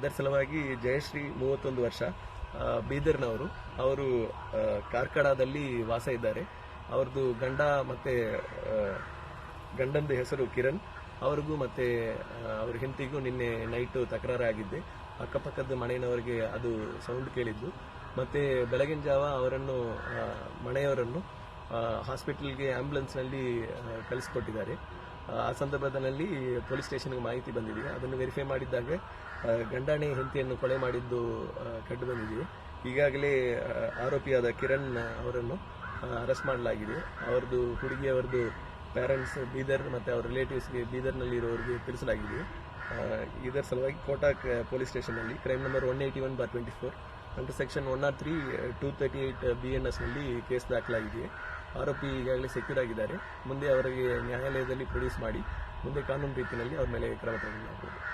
ಅದರ ಸಲುವಾಗಿ ಜಯಶ್ರೀ ಮೂವತ್ತೊಂದು ವರ್ಷ ಬೀದರ್ನವರು. ಅವರು ಕಾರ್ಕಳದಲ್ಲಿ ವಾಸ ಇದ್ದಾರೆ. ಅವ್ರದ್ದು ಗಂಡ ಮತ್ತೆ ಗಂಡಂದು ಹೆಸರು ಕಿರಣ್. ಅವ್ರಿಗೂ ಮತ್ತೆ ಅವ್ರ ಹೆಂಡತಿಗೂ ನಿನ್ನೆ ನೈಟು ತಕರಾರಾಗಿದ್ದೆ. ಅಕ್ಕಪಕ್ಕದ ಮನೆಯವರಿಗೆ ಅದು ಸೌಂಡ್ ಕೇಳಿದ್ದು. ಮತ್ತೆ ಬೆಳಗಿನ ಜಾವ ಅವರನ್ನು ಮನೆಯವರನ್ನು ಹಾಸ್ಪಿಟಲ್ಗೆ ಆಂಬ್ಯುಲೆನ್ಸ್ನಲ್ಲಿ ಕಳಿಸ್ಕೊಟ್ಟಿದ್ದಾರೆ. ಆ, ಸಂದರ್ಭದಲ್ಲಿ ಪೊಲೀಸ್ ಸ್ಟೇಷನ್ಗೆ ಮಾಹಿತಿ ಬಂದಿದೆ. ಅದನ್ನು ವೆರಿಫೈ ಮಾಡಿದ್ದಾಗ ಗಂಡಾಣಿ ಹೆಂಡತಿಯನ್ನು ಕೊಲೆ ಮಾಡಿದ್ದು ಕಂಡು ಬಂದಿದೆ ಈಗಾಗಲೇ ಆರೋಪಿಯಾದ ಕಿರಣ್ ಅವರನ್ನು ಅರೆಸ್ಟ್ ಮಾಡಲಾಗಿದೆ. ಅವರದ್ದು ಹುಡುಗಿಯವರದ್ದು ಪ್ಯಾರೆಂಟ್ಸ್ ಬೀದರ್ ಮತ್ತು ಅವ್ರ ರಿಲೇಟಿವ್ಸ್ಗೆ ಬೀದರ್ನಲ್ಲಿ ಇರೋರಿಗೆ ತಿಳಿಸಲಾಗಿದೆ ಇದರ ಸಲುವಾಗಿ Kotak police ಸ್ಟೇಷನ್ನಲ್ಲಿ crime number one eighty one bar twenty four under section one R three two thirty eight B N ಎಸ್ನಲ್ಲಿ case ದಾಖಲಾಗಿದೆ. ಆರೋಪಿ ಈಗಾಗಲೇ ಸೆಕ್ಯೂರ್ ಆಗಿದ್ದಾರೆ. ಮುಂದೆ ಅವರಿಗೆ ನ್ಯಾಯಾಲಯದಲ್ಲಿ ಪ್ರೊಡ್ಯೂಸ್ ಮಾಡಿ, ಮುಂದೆ ಕಾನೂನು ರೀತಿಯಲ್ಲಿ ಅವ್ರ ಮೇಲೆ ಕ್ರಮ ತಗೊಳ್ಳಲಾಗುವುದು